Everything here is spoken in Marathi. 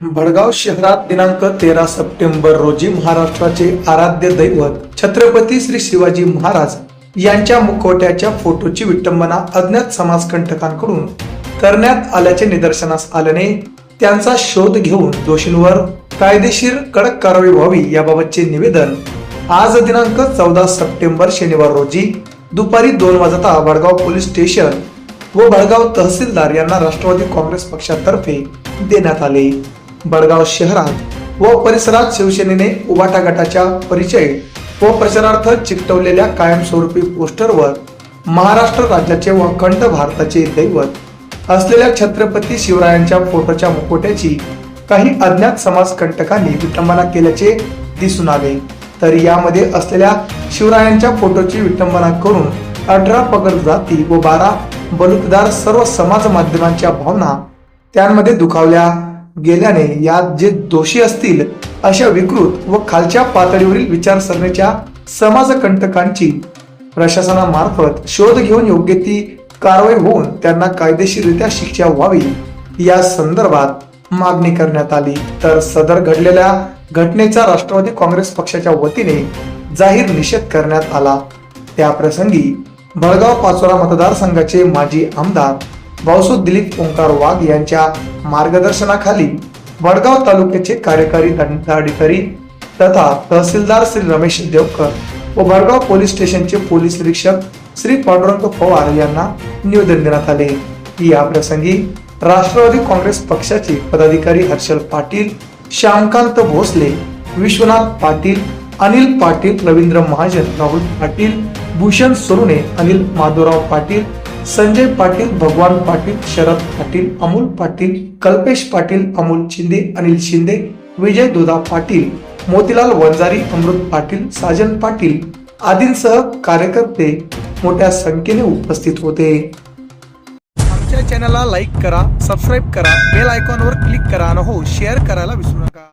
भडगाव शहरात दिनांक तेरा सप्टेंबर रोजी महाराष्ट्राचे आराध्य दैवत छत्रपती श्री शिवाजी महाराज यांच्या मुखवट्याच्या फोटोची विटंबना अज्ञात समाजकंटकांकडून करण्यात आल्याचे निदर्शनास आल्याने त्यांचा शोध घेऊन दोषींवर कायदेशीर कडक कारवाई व्हावी याबाबतचे निवेदन आज दिनांक चौदा सप्टेंबर शनिवार रोजी दुपारी दोन वाजता वडगाव पोलीस स्टेशन व बडगाव तहसीलदार यांना राष्ट्रवादी काँग्रेस पक्षातर्फे देण्यात आले. बडगाव शहरात व परिसरात शिवसेनेने उबाटा गटाच्या परिचय व प्रचारार्थ चिकटवलेल्या कायमस्वरूपी पोस्टरवर महाराष्ट्र राज्याचे व अखंड भारताचे दैवत असलेल्या छत्रपती शिवरायांच्या फोटोच्या मुकोट्याची काही अज्ञात समाजकंटकांनी विटंबना केल्याचे दिसून आले. तर यामध्ये असलेल्या शिवरायांच्या फोटोची विटंबना करून अठरा पगड जाती व बारा बलुतदार सर्व समाज माध्यमांच्या भावना त्यांमध्ये दुखावल्या. गेल्याने यात जे दोषी असतील अशा विकृत व खालच्या पातळीवरील विचारसरणीच्या समाजकंटकांची प्रशासनामार्फत शोध घेऊन योग्य ती कारवाई होऊन त्यांना कायदेशीररित्या शिक्षा व्हावी या संदर्भात मागणी करण्यात आली. तर सदर घडलेल्या घटनेचा राष्ट्रवादी काँग्रेस पक्षाच्या वतीने जाहीर निषेध करण्यात आला. त्या प्रसंगी भडगाव पाचोरा मतदारसंघाचे माजी आमदार भाऊसो दिलीप ओंकार वाघ यांच्या मार्गदर्शनाखाली वडगाव तालुक्याचे कार्यकारी दंडाधिकारी तथा तहसीलदार श्री रमेश देवकर व वडगाव पोलीस स्टेशनचे पोलीस निरीक्षक श्री पांडुरंग पवार यांना निवेदन देण्यात आले. या प्रसंगी राष्ट्रवादी काँग्रेस पक्षाचे पदाधिकारी हर्षल पाटील श्यामकांत भोसले विश्वनाथ पाटील अनिल पाटील रवींद्र महाजन राहुल पाटील भूषण सोरुणे अनिल माधवराव पाटील संजय पाटील भगवान पाटील शरद पाटील अमोल पाटील कल्पेश पाटील अमोल शिंदे अनिल शिंदे विजय दुधा पाटील मोतीलाल वंजारी अमृत पाटील साजन पाटील आदींसह कार्यकर्ते मोठ्या संख्येने उपस्थित होते. आमच्या चॅनलला लाईक करा सबस्क्राईब करा बेल आयकॉनवर क्लिक करा आणि हो शेअर करायला विसरू नका.